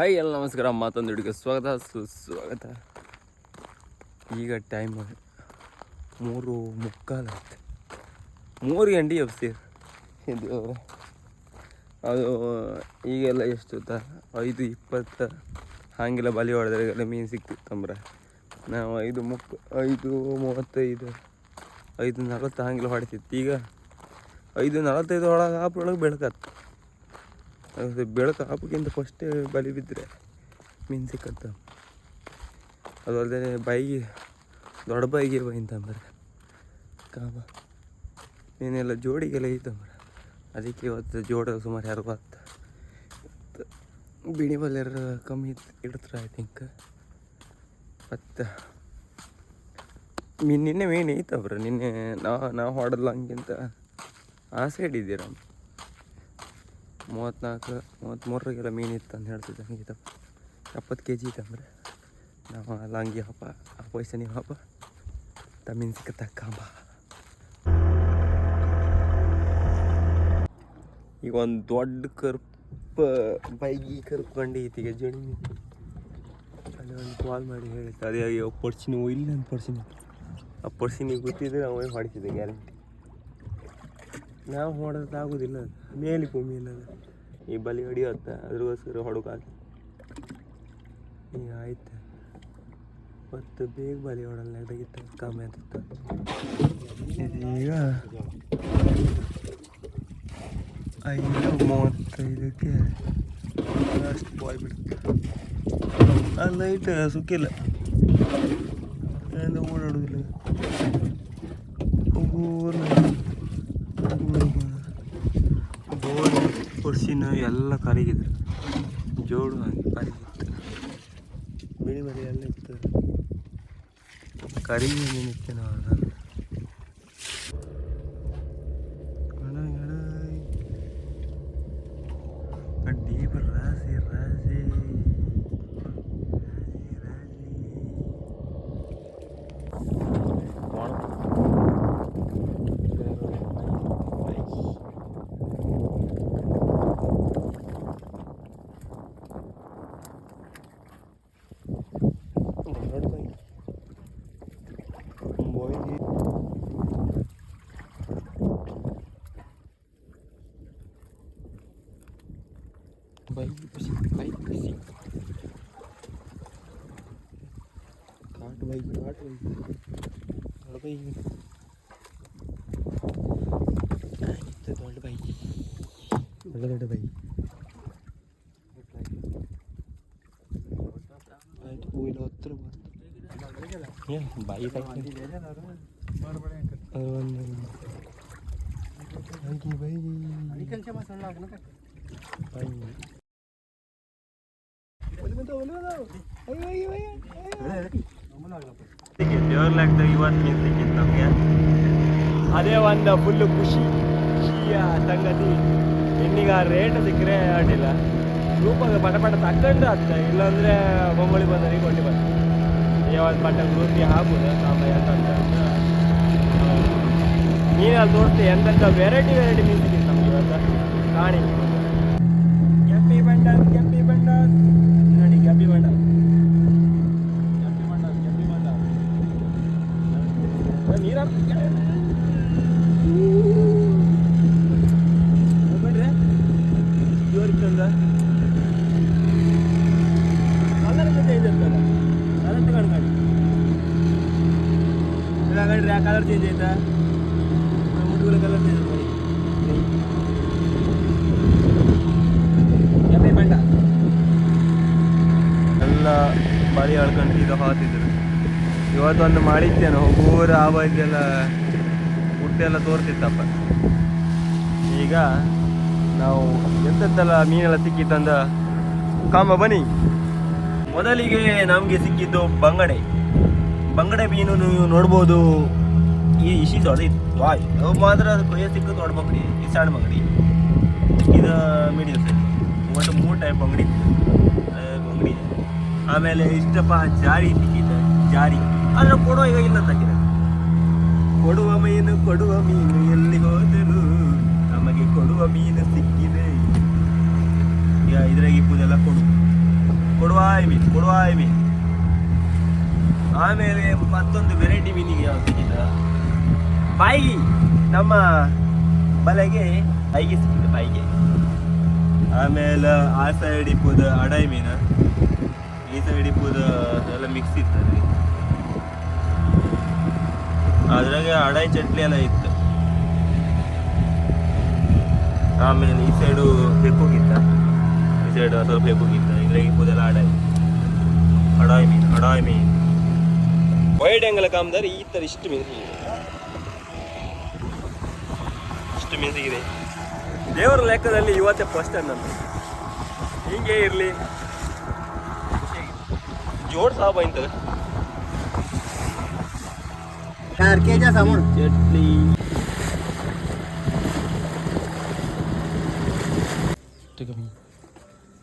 Hi ಎಲ್ಲ ನಮಸ್ಕಾರ ಮತ್ತೊಂದು ಹುಡುಗ ಸ್ವಾಗತ, ಸುಸ್ವಾಗತ. ಈಗ ಟೈಮ್ ಮೂರು ಮುಕ್ಕಾಲು ಆಯ್ತು. ಮೂರು ಗಂಟೆ ಎಬ್ಸಿ. ಇದು, ಅದು, ಈಗೆಲ್ಲ ಎಷ್ಟು ತ ಐದು ಇಪ್ಪತ್ತು. ಹಾಗೆಲ್ಲ ಬಲಿ ಹೊಡೆದ್ರೆ ಮೀನು ಸಿಕ್ತಿತ್ತಂಬ್ರೆ ನಾವು ಐದು ಮುಕ್ ಐದು ಮೂವತ್ತೈದು, ಐದು ನಲವತ್ತು ಹಾಗೆಲ್ಲ ಹೊಡಿತಿತ್ತು. ಈಗ ಐದು ನಲವತ್ತೈದು ಒಳಗೆ ಆಪ್ರೊಳಗೆ ಬೆಳಕತ್ತು. ಅದು ಬೆಳಕು ಹಾಪಕ್ಕಿಂತ ಫಸ್ಟ್ ಬಲಿ ಬಿದ್ದರೆ ಮೀನು ಸಿಕ್ಕತ್ತ. ಅದು ಅಲ್ಲದೆ ಬೈಗೆ ದೊಡ್ಡ ಬೈಗೆ ಅಂದ್ರೆ ಕಾಮ. ಮೀನೆಲ್ಲ ಜೋಡಿಗೆಲ್ಲ ಮರ. ಅದಕ್ಕೆ ಇವತ್ತು ಜೋಡ ಸುಮಾರು ಯಾರು ಬತ್ತ ಬಿಣಿ ಬಲ್ಲೆರ ಕಮ್ಮಿ ಇಡ್ತಾರೆ ಐ ಥಿಂಕ್ ಮತ್ತು ಮೀನು ನಿನ್ನೆ ಮೀನು ಐತಬ್ರ ನಿನ್ನೆ ನಾ ನಾವು ಹೊಡೆದ್ಲಂಗಿಂತ ಆ ಸೈಡ್ ಇದ್ದೀರ? ಮೂವತ್ತ್ನಾಲ್ಕು ಮೂವತ್ತ್ಮೂರರಿಗೆಲ್ಲ ಮೀನು ಇತ್ತು ಅಂತ ಹೇಳ್ತಿದ್ದೆ. ಹಂಗಿತ್ತ ಎಪ್ಪತ್ತು ಕೆ ಜಿ ಇತ್ತು ಅಂದ್ರೆ. ನಾವು ಲಂಗಿ ಹಬ್ಬ, ಆ ಪೈಸೆ ನೀವು ಹಬ್ಬ. ತ ಮೀನು ಕಾಂಬ ಈಗ ಒಂದು ದೊಡ್ಡ ಕರ್ಪ, ಬೈಗಿ ಕರ್ಕೊಂಡು ಜಣಿ ಮೀನು. ಅಲ್ಲಿ ಒಂದು ಕಾಲ್ ಮಾಡಿ ಹೇಳಿತ್ತು. ಅದೇ ಪರ್ಸಿನ ಇಲ್ಲ ಅಂತ ಪರ್ಸಿನ. ಆ ಪರ್ಸಿನಿಗೆ ಗೊತ್ತಿದ್ರೆ ಅವೇ ಹೊಡಿತಿದ್ದೆ ಗ್ಯಾರಂಟಿ ನಾವು ಹೊಡೆದ್ರೆ ಆಗೋದಿಲ್ಲ. ಮೇಲೆ ಭೂಮಿ ಇಲ್ಲ ಈ ಬಲಿ ಹೊಡಿಯತ್ತ ಅದ್ರಗೋಸ್ಕರ ಹೊಡಕಾಗ ಈಗ ಆಯ್ತು. ಮತ್ತು ಬೇಗ ಬಲಿ ಹೊಡಲ್ಲ ಕಮ್ಮಿ ಅಂತ ಈಗ ಐದು ಮೂವತ್ತೈದಕ್ಕೆ ಅಷ್ಟು ಬಾಯ್ ಬಿಡುತ್ತೆ ಆ ಲೈಟ್ ಸುಕ್ಕಿಲ್ಲ. ಓಡಾಡೋದಿಲ್ಲ. ಪುರ್ಸಿನ ಎಲ್ಲ ಕರಗಿದ್ರು. ಜೋಡು ಹಾಗೆ ಕರಿಗಿತ್ತು ಬಿಳಿ ಮರಿ ಎಲ್ಲ ಇತ್ತು ಕರಿಗಿ ಇತ್ತು ನಾವು பைக் பைக் பிசி காட்டு பைக் காட்டு பைக் பைக் தோல்டு பைக் உங்களோட பைக் ഒത്തിരി by bike bike bike by ಇವತ್ತು ಮೀನು ಸಿಕ್ಕಿತ್ತು ನಮಗೆ ಅದೇ ಒಂದು ಫುಲ್ಲು ಖುಷಿ, ಖುಷಿಯ ಸಂಗತಿ. ಇನ್ನೀಗ ರೇಟ್ ಸಿಕ್ಕರೆ ಅಡ್ಡಿಲ್ಲ. ಗ್ರೂಪಾಗ ಪಟ ಪಟ ತಕ್ಕಂಡು ಆಗ್ತದೆ. ಇಲ್ಲಾಂದರೆ ಬೊಂಬಳಿ ಬಂದರೆ ಕೊಂಡಿ ಬರ್ತದೆ ಯಾವತ್ತು ಪಟ್ಟ ಗ್ರೂಪ್ಗೆ ಹಾಕ್ಬೋದು ನಮ್ಮ ಎಂತ ನೀನಲ್ಲಿ ತೋರಿಸ್ತೀವಿ ಎಂತೆಂಥ ವೆರೈಟಿ ವೆರೈಟಿ ಮೀನು ಸಿಕ್ಕಿತ್ತು ನಮ್ಗೆ ಇವತ್ತು. ಕಾಣಿ. ಕೆಂಪಿ ಬಂಡ ಕೆಂಪಿ ಬಂಡ ನೋಡಿ ಕೆಂಪಿ ಬಂಡ ಕೆಂಪಿ ಬಂಡ ಕೆಂಪಿ ಬಂಡ ನೀರ ಬಿಡ್ರಿ ಜೋರಿತ್ತಂದ ಕಲರ್ ಚೇಂಜ್ ಇರ್ತಲ್ಲ ಕಲರ್ ತಗೊಂಡು ಹಾಗಾದ್ರೆ ಆ ಕಲರ್ ಚೇಂಜ್ ಆಯ್ತಾ? ಮುಡುಗಲ ಕಲರ್ ಚೇಂಜ್ ಮಾಡಿ ಎಮ್ಮೆ ಬಂಡ. ಎಲ್ಲ ಬಳಿ ಹೇಳ್ಕೊಂಡು ಈಗ ಹಾತಿದ್ರು. ಇವತ್ತೊಂದು ಮಾಡಿದ್ದೇನೆ ಹೋಗೋರು ಆವಾಗೆಲ್ಲ ಹುಟ್ಟೆಲ್ಲ ತೋರ್ತಿತ್ತಪ್ಪ ಈಗ ನಾವು ಎಂತೆಲ್ಲ ಮೀನೆಲ್ಲ ಸಿಕ್ಕಿತ್ತಂದ ಕಾಂಬ ಬನ್ನಿ. ಮೊದಲಿಗೆ ನಮಗೆ ಸಿಕ್ಕಿದ್ದು ಬಂಗಡೆ. ಬಂಗಡೆ ಮೀನು ನೀವು ನೋಡ್ಬೋದು. ಈ ಇಶಿ ದೊಡ್ಡ ವಾಯ್ ಅವು ಮಾತ್ರ ಕೊಯ್ಯ ಸಿಕ್ಕು ದೊಡ್ಡ ಬಂಗಡಿ ಈ ಸಣ್ಣ ಬಂಗಡಿ. ಇದು ಮೀಡಿಯಂ ಸೈಜ್. ಒಟ್ಟು ಮೂರು ಟೈಪ್ ಬಂಗಡಿ ಬಂಗಡಿ ಆಮೇಲೆ ಇಷ್ಟಪ್ಪ ಜಾರಿ ಸಿಕ್ಕಿದೆ ಜಾರಿ. ಆದರೆ ಕೊಡುವ ಈಗ ಇಲ್ಲ ತಕ್ಕಿದೆ ಕೊಡುವ ಮೀನು ಕೊಡುವ ಮೀನು ಎಲ್ಲಿಗೆ ಹೋದರು. ನಮಗೆ ಕೊಡುವ ಮೀನು ಸಿಕ್ಕಿದೆ. ಈಗ ಇದ್ರಾಗ ಇಪ್ಪುದೆಲ್ಲ ಕೊಡು. ಕೊಡುವಾಯ್ ಮೀನು ಐ ಮೀನು. ಆಮೇಲೆ ಮತ್ತೊಂದು ವೆರೈಟಿ ಮೀನಿಗೆ ಯಾವ್ದು ಸಿಕ್ಕಿದ? ಬಾಯಿ ನಮ್ಮ ಬಲೆಗೆ ಬಾಯಿಗೆ ಸಿಕ್ಕಿದೆ ಬಾಯಿಗೆ ಆಮೇಲೆ ಆ ಸೈಡ್ ಇಪ್ಪುದು ಅಡಾಯಿ ಮೀನು. ಈ ಸೈಡ್ ಇಪ್ಪುದು ಎಲ್ಲ ಮಿಕ್ಸ್ ಇತ್ತು ಅದ್ರಾಗೆ ಅಡೈ ಚಟ್ಲಿ ಎಲ್ಲ ಇತ್ತು. ಆಮೇಲೆ ಈ ಸೈಡು ಬೆಕ್ಕೋಗಿತ್ತ ಈ ಸೈಡ್ ಸ್ವಲ್ಪ ಬೆಕ್ಕೋಗಿತ್ತ ಇದ್ರಾಗ ಇಪ್ಪುದೆಲ್ಲ ಅಡಾಯಿ ಅಡಾಯಿ ಮೀನು ಅಡಾಯಿ ಮೀನು ವೈಡ್ ಆಂಗಲ್ ಕಾಮ್ದಾರೆ ಈ ಥರ ಇಷ್ಟು ಮೀನು ಸಿಗಿದೆ ಇಷ್ಟು ಮೀನು ಸಿಗಿದೆ ದೇವರ ಲೆಕ್ಕದಲ್ಲಿ ಇವತ್ತೇ ಫಸ್ಟ್ ನಮ್ದು ಹಿಂಗೆ ಇರಲಿ ಜೋಡ್ ಸಾಬ ಇಂತ चार के जा समोर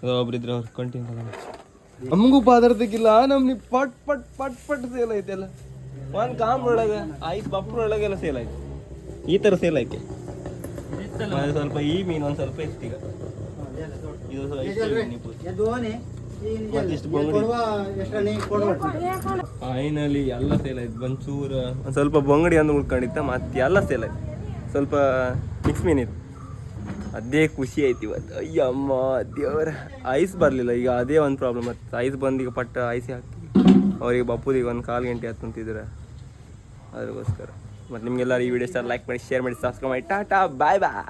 ಒಬ್ರಿದ್ರೆ ಅವ್ರು ಕಂಟಿನ್ಯೂ ನಮಗೂ ಬಾದರ್ದಕ್ಕಿಲ್ಲ ನಮ್ಗೆ ಪಟ್ ಪಟ್ ಪಟ್ ಪಟ್ ಸೇಲ್ ಐತೆಲ್ಲ ಒಂದು ಕಾಮ್ ಒಳಗ ಐದು ಬಪ್ಪರ ಒಳಗೆಲ್ಲ ಸೇಲ್ ಆಯ್ತು ಈ ತರ ಸೇಲ್ ಐತೆ. ಸ್ವಲ್ಪ ಈ ಮೀನ್ ಒಂದು ಸ್ವಲ್ಪ ಇಷ್ಟೀಗ ಫೈನಲಿ ಎಲ್ಲ ಸೇಲ್ ಆಯ್ತು ಬಂಚೂರ ಒಂದು ಸ್ವಲ್ಪ ಬಂಗಡಿ ಅಂದ್ ಉಳ್ಕೊಂಡಿತ್ತ ಮತ್ತೆ ಎಲ್ಲ ಸೇಲ್ ಆಯ್ತು ಸ್ವಲ್ಪ ಮಿಕ್ಸ್ ಮೀನಿತ್ತು ಅದೇ ಖುಷಿ ಆಯ್ತು ಇವತ್ತು. ಅಯ್ಯಮ್ಮ ದೇವರ. ಐಸ್ ಬರಲಿಲ್ಲ, ಈಗ ಅದೇ ಒಂದು ಪ್ರಾಬ್ಲಮ್ ಮತ್ತು ಐಸ್ ಬಂದು ಈಗ ಪಟ್ಟ ಐಸ್ ಹಾಕಿ. ಅವ್ರಿಗೆ ಬಪ್ಪುದಿಗೆ ಒಂದು ಕಾಲು ಗಂಟೆ ಹತ್ತಂತಿದ್ರೆ ಅದಕ್ಕೋಸ್ಕರ ಮತ್ತು ನಿಮಗೆಲ್ಲರೂ ಈ ವಿಡಿಯೋ ಸ್ಟಾರ್ ಲೈಕ್ ಮಾಡಿ ಶೇರ್ ಮಾಡಿ ಸಬ್ಸ್ಕ್ರೈಬ್ ಮಾಡಿ. ಟಾಟಾ ಬಾಯ್ ಬಾಯ್